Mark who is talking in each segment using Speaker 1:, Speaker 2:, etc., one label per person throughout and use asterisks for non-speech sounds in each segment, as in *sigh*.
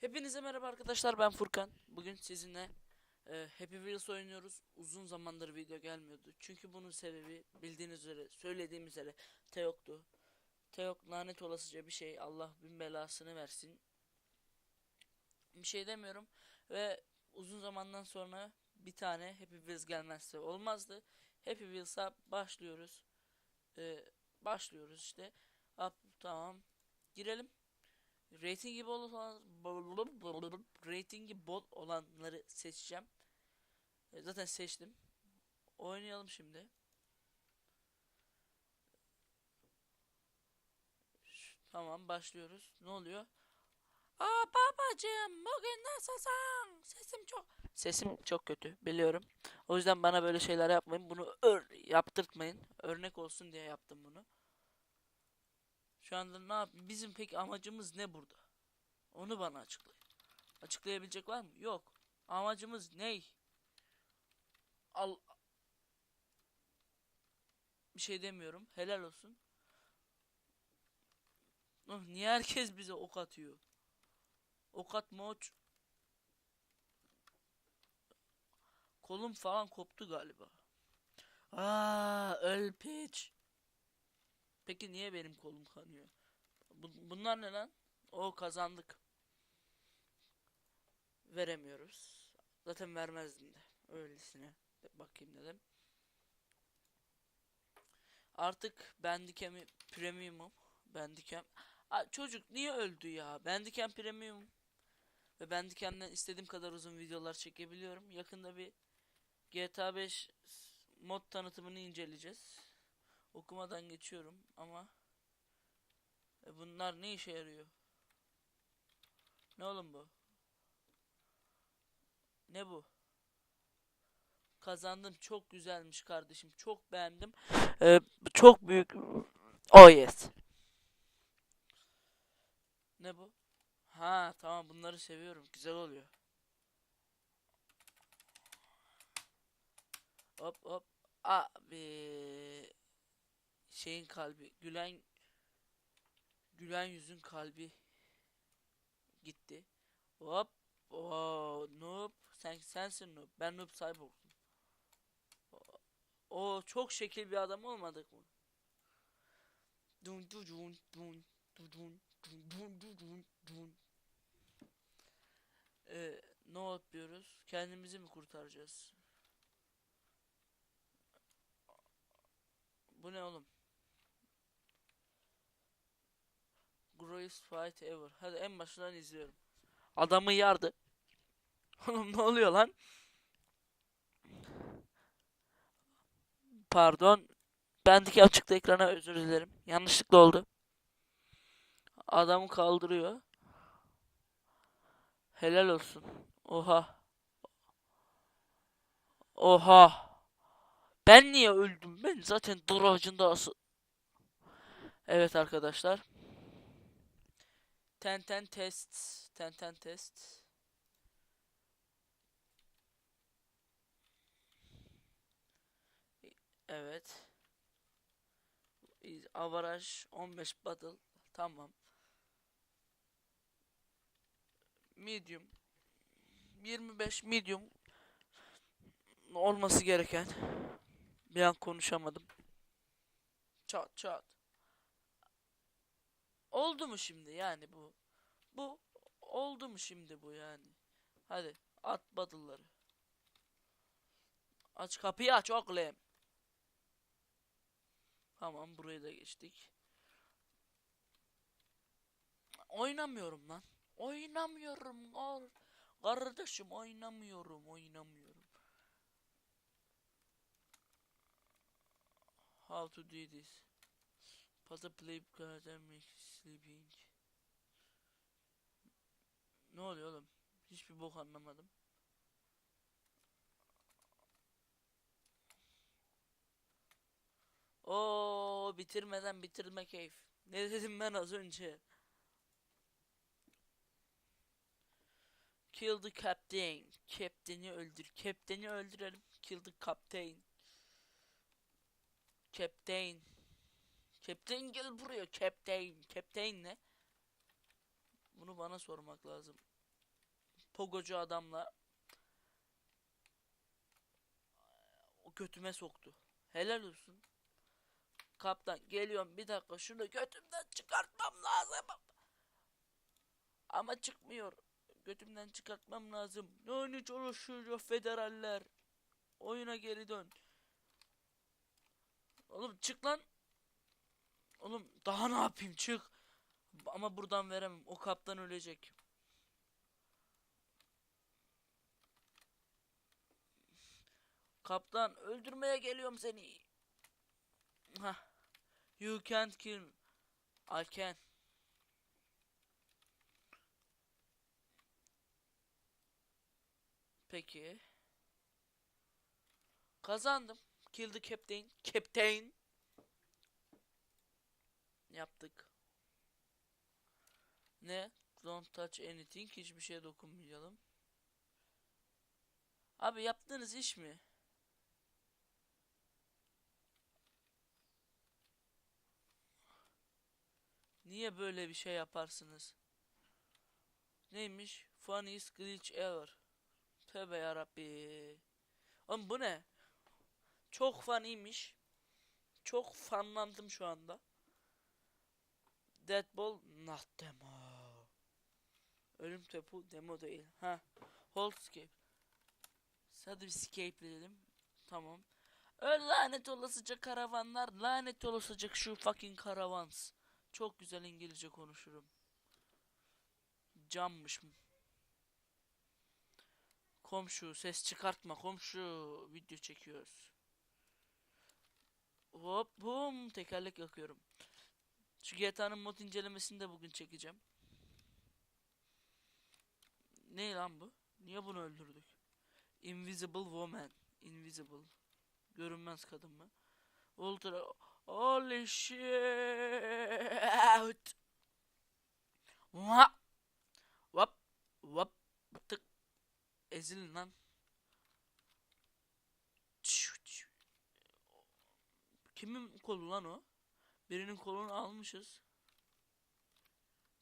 Speaker 1: Hepinize merhaba arkadaşlar ben Furkan. Bugün sizinle e, Happy Wheels oynuyoruz. Uzun zamandır video gelmiyordu. Çünkü bunun sebebi bildiğiniz üzere söylediğim üzere Teok'tu. Teok lanet olasıca bir şey. Allah bin belasını versin. Bir şey demiyorum. Ve uzun zamandan sonra bir tane Happy Wheels gelmezse olmazdı. Happy Wheels'a başlıyoruz. E, başlıyoruz işte. Hop, tamam. Girelim. Ratingi bol olan ratingi bol olanları seçeceğim. E, Zaten seçtim. Oynayalım şimdi. Tamam başlıyoruz. Ne oluyor? Aa babacığım bugün nasılsın? Sesim çok Sesim çok kötü biliyorum. O yüzden bana böyle şeyler yapmayın. Bunu ör yaptırtmayın. Örnek olsun diye yaptım bunu. Şu anda ne yap? Bizim peki amacımız ne burada? Onu bana açıklayın. Açıklayabilecek var mı? Yok. Amacımız ne? Al bir şey demiyorum. Helal olsun. Oh, niye herkes bize ok atıyor? Ok atma oç. Kolum falan koptu galiba. Aa, öl piç. Peki niye benim kolum kanıyor? Bu- bunlar ne lan? O kazandık. Veremiyoruz. Zaten vermezdim de. Öylesine bakayım dedim. Artık Bandicam'i premiumum. Bandicam. Aa, çocuk niye öldü ya? Bandicam premium. Ve Bandicam'den istediğim kadar uzun videolar çekebiliyorum. Yakında bir GTA 5 mod tanıtımını inceleyeceğiz. Okumadan geçiyorum ama e bunlar ne işe yarıyor? Ne oğlum bu? Ne bu? Kazandım. Çok güzelmiş kardeşim. Çok beğendim. Ee, çok büyük. Oh yes. Ne bu? Ha tamam bunları seviyorum. Güzel oluyor. Hop hop. Abi şeyin kalbi gülen gülen yüzün kalbi gitti. Hop. Oo, noob. Sen sensin noob. Ben noob cyborg'um. O çok şekil bir adam olmadık mı? Dun dun dun dun dun dun dun dun dun. Ee, ne yapıyoruz? Kendimizi mi kurtaracağız? Bu ne oğlum? Greatest fight ever. Hadi en başından izliyorum. Adamı yardı. *laughs* Oğlum ne oluyor lan? Pardon. Bendeki çıktı ekrana özür dilerim. Yanlışlıkla oldu. Adamı kaldırıyor. Helal olsun. Oha. Oha. Ben niye öldüm? Ben zaten dur ağacında asıl. Evet arkadaşlar. Ten ten test. Ten ten test. Evet. Avaraj 15 battle. Tamam. Medium. 25 medium olması gereken. Bir an konuşamadım. Çat çat. Oldu mu şimdi yani bu? Bu oldu mu şimdi bu yani? Hadi at battle'ları. Aç kapıyı aç oğlum. Tamam burayı da geçtik. Oynamıyorum lan. Oynamıyorum. Ar Kardeşim oynamıyorum, oynamıyorum. How to do this? Puzzle play make sleeping. Ne oluyor oğlum? Hiçbir bok anlamadım. Oo bitirmeden bitirme keyif. Ne dedim ben az önce? Kill the captain. Captain'i öldür. Captain'i öldürelim. Kill the captain. Captain. Captain gel buraya. Captain. Captain ne? Bunu bana sormak lazım. pogocu adamla o götüme soktu. Helal olsun. Kaptan geliyorum bir dakika şunu götümden çıkartmam lazım. Ama çıkmıyor. Götümden çıkartmam lazım. Ne oyunu çalışıyor federaller. Oyuna geri dön. Oğlum çık lan. Oğlum daha ne yapayım çık. Ama buradan veremem. O kaptan ölecek. Kaptan öldürmeye geliyorum seni. You can't kill me. I can. Peki. Kazandım. Kill the captain. Captain. Yaptık. Ne? Don't touch anything. Hiçbir şeye dokunmayalım. Abi yaptığınız iş mi? Niye böyle bir şey yaparsınız? Neymiş? Funniest glitch ever. Tövbe yarabbi. Oğlum bu ne? Çok funnymiş. Çok fanlandım şu anda. Deadball not demo. Ölüm topu demo değil. Ha. Hold escape. Hadi bir escape'leyelim. Tamam. Öl lanet olasıca karavanlar. Lanet olasıca şu fucking karavans. Çok güzel İngilizce konuşurum. Cammış mı? Komşu ses çıkartma komşu. Video çekiyoruz. Hop bum tekerlek yakıyorum. Şu GTA'nın mod incelemesini de bugün çekeceğim. Ne lan bu? Niye bunu öldürdük? Invisible Woman. Invisible. Görünmez kadın mı? Ultra. Holy shit. Vap. Vap. Vap. Tık. Ezilin lan. Kimin kolu lan o? Birinin kolunu almışız.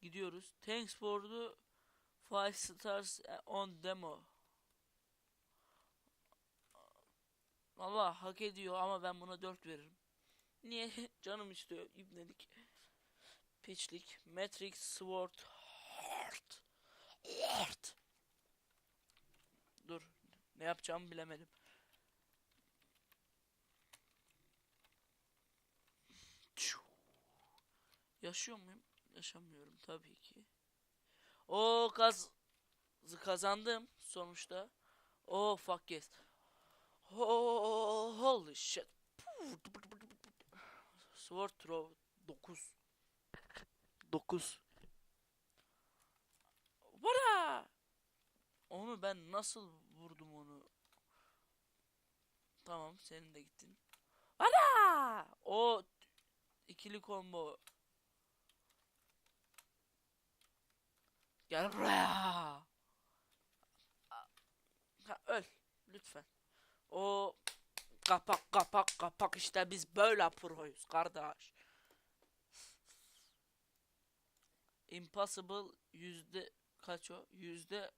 Speaker 1: Gidiyoruz. Thanks for the 5 stars on demo. Allah hak ediyor ama ben buna 4 veririm. Niye? *laughs* Canım istiyor. İbnelik. Piçlik. Matrix Sword Heart. Heart. Dur. Ne yapacağımı bilemedim. Yaşıyor muyum? Yaşamıyorum tabii ki. O kaz kazandım sonuçta. Oh fuck yes. Oh, holy shit. Sword throw 9. 9. Vara! Onu ben nasıl vurdum onu? Tamam senin de gittin. Vara! O ikili combo. Gel. Ha, öl lütfen. O kapak kapak kapak işte biz böyle proyuz kardeş. Impossible yüzde kaç o? Yüzde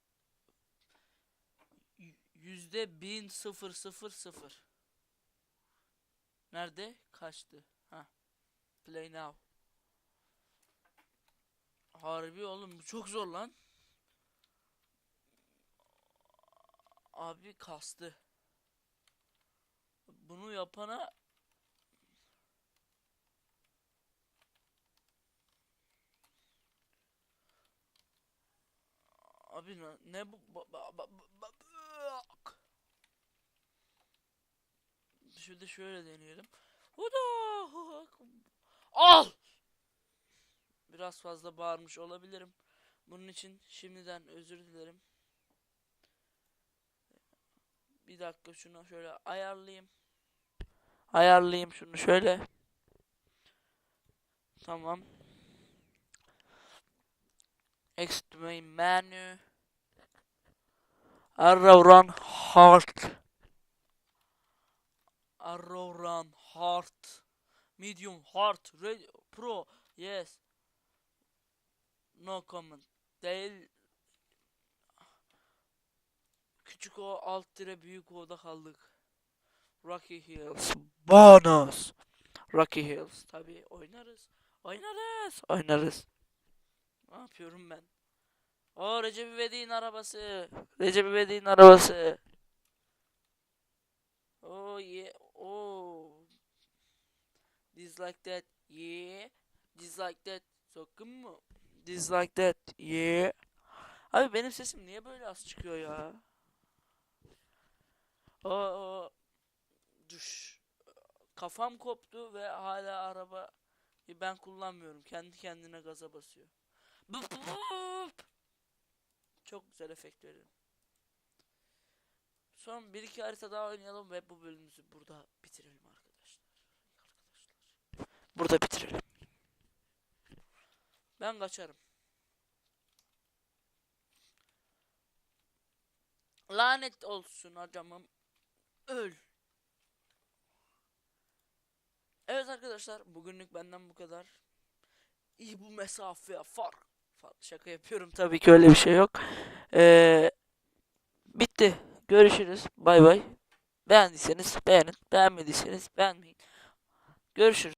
Speaker 1: yüzde bin sıfır sıfır sıfır. Nerede? Kaçtı? Ha. Play now. Harbi oğlum bu çok zor lan. Abi kastı. Bunu yapana Abi ne, ne bu ba, ba, ba, ba, bak. Şöyle şöyle deneyelim. Al! Biraz fazla bağırmış olabilirim. Bunun için şimdiden özür dilerim. Bir dakika şunu şöyle ayarlayayım. Ayarlayayım şunu şöyle. Tamam. Exit main menu. Arrow run hard. Arrow run hard. Medium hard. Red pro. Yes. No comment. Değil. Küçük o alt tire büyük o'da kaldık. Rocky Hills. Bonus. Rocky Hills. Tabi oynarız. Oynarız. Oynarız. Ne yapıyorum ben? O Recep İvedik'in arabası. Recep İvedik'in arabası. Oh yeah. Oh. Dislike that. Yeah. Dislike that. Sakın mı? Dislike that. Yeah. Abi benim sesim niye böyle az çıkıyor ya? Oo. Düş. Kafam koptu ve hala araba ben kullanmıyorum. Kendi kendine gaza basıyor. Bıp bıp. Çok güzel efekt veriyor. Son bir iki harita daha oynayalım ve bu bölümümüzü burada bitirelim arkadaşlar. Arkadaşlar. Burada bitirelim. Ben kaçarım. Lanet olsun adamım. Öl. Evet arkadaşlar bugünlük benden bu kadar. İyi bu mesafe fark. Şaka yapıyorum tabii ki öyle bir şey yok. Ee, bitti. Görüşürüz. Bay bay. Beğendiyseniz beğenin. Beğenmediyseniz beğenmeyin. Görüşürüz.